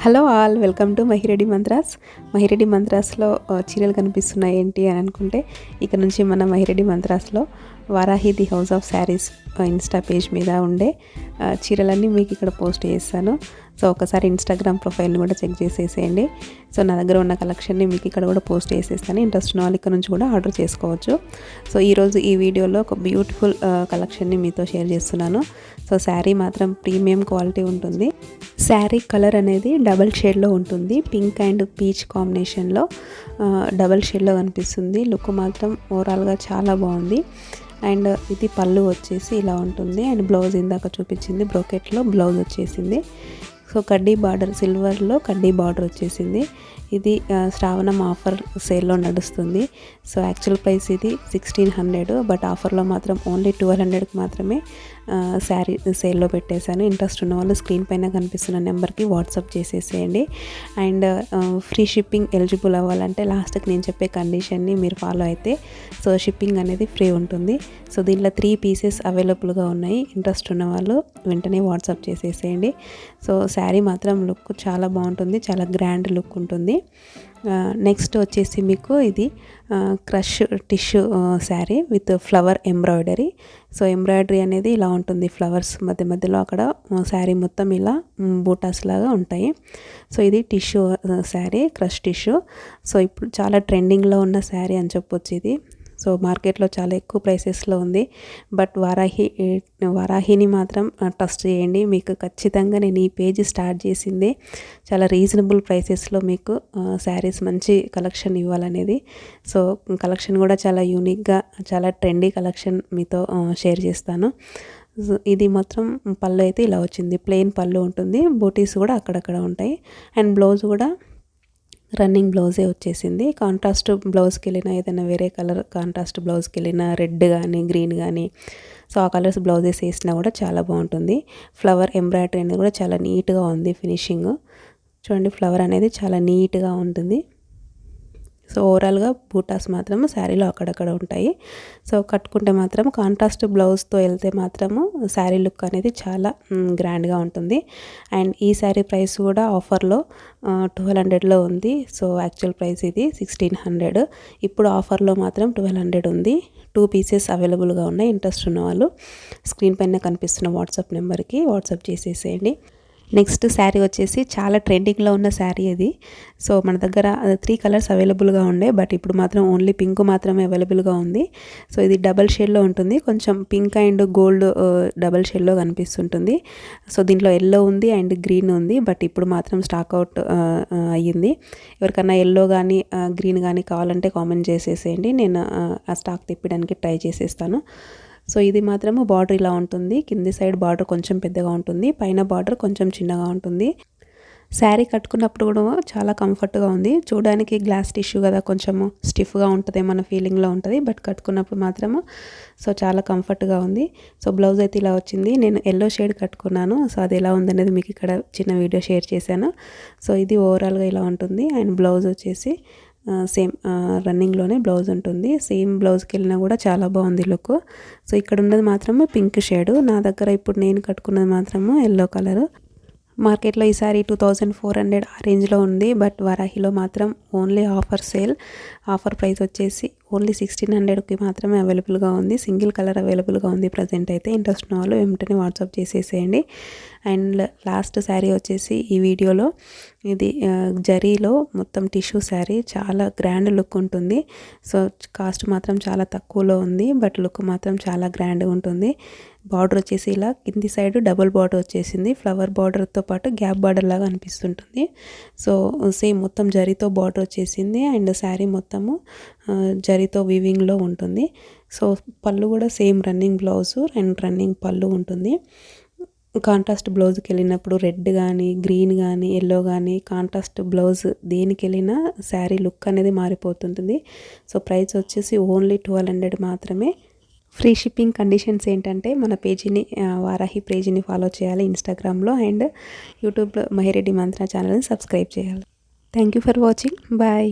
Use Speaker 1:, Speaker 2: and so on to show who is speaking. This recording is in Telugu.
Speaker 1: Hello all welcome to Mahireddy Mandras. Mahireddy మంద్రాస్లో చీరలు కనిపిస్తున్నాయి ఏంటి అని అనుకుంటే ఇక్కడ నుంచి మన Mahireddy మంద్రాస్లో Varahi the house of saris insta page మీద ఉండే చీరలన్నీ మీకు ఇక్కడ పోస్ట్ చేస్తాను. సో ఒకసారి ఇన్స్టాగ్రామ్ ప్రొఫైల్ని కూడా చెక్ చేసేసేయండి. సో నా దగ్గర ఉన్న కలెక్షన్ని మీకు ఇక్కడ కూడా పోస్ట్ చేసేస్తాను. ఇంట్రెస్ట్ ఉన్న వాళ్ళు ఇక్కడ నుంచి కూడా ఆర్డర్ చేసుకోవచ్చు. సో ఈరోజు ఈ వీడియోలో ఒక బ్యూటిఫుల్ కలెక్షన్ని మీతో షేర్ చేస్తున్నాను. సో శారీ మాత్రం ప్రీమియం క్వాలిటీ ఉంటుంది. శారీ కలర్ అనేది డబల్ షేడ్లో ఉంటుంది. పింక్ అండ్ పీచ్ కాంబినేషన్లో డబల్ షేడ్లో కనిపిస్తుంది. లుక్ మాత్రం ఓవరాల్గా చాలా బాగుంది. అండ్ ఇది పళ్ళు వచ్చేసి ఇలా ఉంటుంది. అండ్ బ్లౌజ్ ఇందాక చూపించింది బ్రోకెట్లో బ్లౌజ్ వచ్చేసింది. సో కడ్డీ బార్డర్ సిల్వర్లో కడ్డీ బార్డర్ వచ్చేసింది. ఇది శ్రావణం ఆఫర్ సేల్లో నడుస్తుంది. సో యాక్చువల్ ప్రైస్ ఇది సిక్స్టీన్ హండ్రెడ్ బట్ ఆఫర్లో మాత్రం ఓన్లీ ట్వెల్వ్ హండ్రెడ్కి మాత్రమే శారీ సేల్లో పెట్టేశాను. ఇంట్రెస్ట్ ఉన్న వాళ్ళు స్క్రీన్ పైన కనిపిస్తున్న నెంబర్కి వాట్సాప్ చేసేసేయండి. అండ్ ఫ్రీ షిప్పింగ్ ఎలిజిబుల్ అవ్వాలంటే లాస్ట్కి నేను చెప్పే కండిషన్ని మీరు ఫాలో అయితే సో షిప్పింగ్ అనేది ఫ్రీ ఉంటుంది. సో దీంట్లో త్రీ పీసెస్ అవైలబుల్గా ఉన్నాయి. ఇంట్రెస్ట్ ఉన్న వాళ్ళు వెంటనే వాట్సాప్ చేసేసేయండి. సో శారీ మాత్రం లుక్ చాలా బాగుంటుంది. చాలా గ్రాండ్ లుక్ ఉంటుంది. నెక్స్ట్ వచ్చేసి మీకు ఇది crush tissue sari with flower embroidery. So embroidery అనేది ఇలా ఉంటుంది ఫ్లవర్స్ మధ్య మధ్యలో అక్కడ శారీ మొత్తం ఇలా బూటాస్ లాగా ఉంటాయి. సో ఇది tissue sari crush tissue. So ఇప్పుడు చాలా ట్రెండింగ్లో ఉన్న శారీ అని చెప్పొచ్చు ఇది. సో మార్కెట్లో చాలా ఎక్కువ ప్రైసెస్లో ఉంది. బట్ వారాహి వారాహిని మాత్రం ట్రస్ట్ చేయండి. మీకు ఖచ్చితంగా నేను ఈ పేజ్ స్టార్ట్ చేసింది. చాలా రీజనబుల్ ప్రైసెస్లో మీకు శారీస్ మంచి కలెక్షన్ ఇవ్వాలనేది. సో కలెక్షన్ కూడా చాలా యూనిక్గా చాలా ట్రెండీ కలెక్షన్ మీతో షేర్ చేస్తాను. సో ఇది మాత్రం పళ్ళు అయితే ఇలా వచ్చింది. ప్లెయిన్ పళ్ళు ఉంటుంది. బూటీస్ కూడా అక్కడక్కడ ఉంటాయి. అండ్ బ్లౌజ్ కూడా రన్నింగ్ బ్లౌజే వచ్చేసింది. కాంట్రాస్ట్ బ్లౌజ్కి వెళ్ళినా ఏదైనా వేరే కలర్ కాంట్రాస్ట్ బ్లౌజ్కి వెళ్ళినా రెడ్ కానీ గ్రీన్ కానీ సో ఆ కలర్స్ బ్లౌజెస్ వేసినా కూడా చాలా బాగుంటుంది. ఫ్లవర్ ఎంబ్రాయిడరీ అనేది కూడా చాలా నీట్గా ఉంది ఫినిషింగ్. చూడండి ఫ్లవర్ అనేది చాలా నీట్గా ఉంటుంది. సో ఓవరాల్గా బూటాస్ మాత్రము శారీలో అక్కడక్కడ ఉంటాయి. సో కట్టుకుంటే మాత్రం కాంట్రాస్ట్ బ్లౌజ్తో వెళ్తే మాత్రము శారీ లుక్ అనేది చాలా గ్రాండ్గా ఉంటుంది. అండ్ ఈ శారీ ప్రైస్ కూడా ఆఫర్లో ట్వెల్వ్ హండ్రెడ్లో ఉంది. సో యాక్చువల్ ప్రైస్ ఇది సిక్స్టీన్ హండ్రెడ్. ఇప్పుడు ఆఫర్లో మాత్రం ట్వెల్వ్ హండ్రెడ్ ఉంది. టూ పీసెస్ అవైలబుల్గా ఉన్నాయి. ఇంట్రెస్ట్ ఉన్న వాళ్ళు స్క్రీన్ పైన కనిపిస్తున్న వాట్సాప్ నెంబర్కి వాట్సాప్ చేసేసేయండి. నెక్స్ట్ శారీ వచ్చేసి చాలా ట్రెండింగ్లో ఉన్న శారీ అది సో మన దగ్గర త్రీ కలర్స్ అవైలబుల్గా ఉండే బట్ ఇప్పుడు మాత్రం ఓన్లీ పింక్ మాత్రమే అవైలబుల్గా ఉంది. సో ఇది డబల్ షేడ్లో ఉంటుంది. కొంచెం పింక్ అండ్ గోల్డ్ డబల్ షేడ్లో కనిపిస్తుంటుంది. సో దీంట్లో ఎల్లో ఉంది అండ్ గ్రీన్ ఉంది బట్ ఇప్పుడు మాత్రం స్టాక్ అవుట్ అయ్యింది. ఎవరికన్నా ఎల్లో కానీ గ్రీన్ కానీ కావాలంటే కామెంట్ చేసేసేయండి. నేను ఆ స్టాక్ తిప్పడానికి ట్రై చేసేస్తాను. సో ఇది మాత్రము బార్డర్ ఇలా ఉంటుంది. కింది సైడ్ బార్డర్ కొంచెం పెద్దగా ఉంటుంది. పైన బార్డర్ కొంచెం చిన్నగా ఉంటుంది. శారీ కట్టుకున్నప్పుడు కూడా చాలా కంఫర్ట్గా ఉంది. చూడడానికి గ్లాస్ టిష్యూ కదా కొంచెము స్టిఫ్గా ఉంటుంది మన ఫీలింగ్లో ఉంటుంది. బట్ కట్టుకున్నప్పుడు మాత్రము సో చాలా కంఫర్ట్గా ఉంది. సో బ్లౌజ్ అయితే ఇలా వచ్చింది. నేను ఎల్లో షేడ్ కట్టుకున్నాను. సో అది ఎలా ఉందనేది మీకు ఇక్కడ చిన్న వీడియో షేర్ చేశాను. సో ఇది ఓవరాల్గా ఇలా ఉంటుంది. అండ్ బ్లౌజ్ వచ్చేసి సేమ్ రన్నింగ్లోనే బ్లౌజ్ ఉంటుంది. సేమ్ బ్లౌజ్కి వెళ్ళినా కూడా చాలా బాగుంది లుక్. సో ఇక్కడ ఉన్నది మాత్రము పింక్ షేడ్. నా దగ్గర ఇప్పుడు నేను కట్టుకున్నది మాత్రము ఎల్లో కలర్. మార్కెట్లో ఈసారి టూ థౌజండ్ ఫోర్ హండ్రెడ్ ఆ రేంజ్లో ఉంది. బట్ వరాహిలో మాత్రం only offer sale. Offer price వచ్చేసి ఓన్లీ సిక్స్టీన్ హండ్రెడ్కి మాత్రమే అవైలబుల్గా ఉంది. సింగిల్ కలర్ అవైలబుల్గా ఉంది ప్రజెంట్ అయితే. ఇంట్రెస్ట్ ఉన్న వాళ్ళు వెంటనే వాట్సాప్ చేసేసేయండి. అండ్ లాస్ట్ శారీ వచ్చేసి ఈ వీడియోలో ఇది జరీలో మొత్తం టిష్యూ శారీ. చాలా గ్రాండ్ లుక్ ఉంటుంది. సో కాస్ట్ మాత్రం చాలా తక్కువలో ఉంది. బట్ లుక్ మాత్రం చాలా గ్రాండ్గా ఉంటుంది. బార్డర్ వచ్చేసి ఇలా కింది సైడ్ డబుల్ బార్డర్ వచ్చేసింది. ఫ్లవర్ బార్డర్తో పాటు గ్యాప్ బార్డర్ లాగా అనిపిస్తుంటుంది. సో సేమ్ మొత్తం జరీతో బార్డర్ వచ్చేసింది. అండ్ శారీ మొత్తము జరీతో వీవింగ్లో ఉంటుంది. సో పళ్ళు కూడా same running blouse and running పళ్ళు ఉంటుంది. కాంట్రాస్ట్ బ్లౌజ్కి వెళ్ళినప్పుడు రెడ్ కానీ గ్రీన్ కానీ ఎల్లో కానీ కాంట్రాస్ట్ బ్లౌజ్ దేనికి వెళ్ళినా శారీ లుక్ అనేది మారిపోతుంటుంది. సో ప్రైస్ వచ్చేసి ఓన్లీ ట్వెల్వ్ హండ్రెడ్ మాత్రమే. ఫ్రీ షిప్పింగ్ కండిషన్స్ ఏంటంటే మన పేజీని వారాహి పేజీని ఫాలో చేయాలి ఇన్స్టాగ్రామ్లో అండ్ యూట్యూబ్లో మహిరెడ్డి మంత్ర ఛానల్ని సబ్స్క్రైబ్ చేయాలి. Thank you for watching bye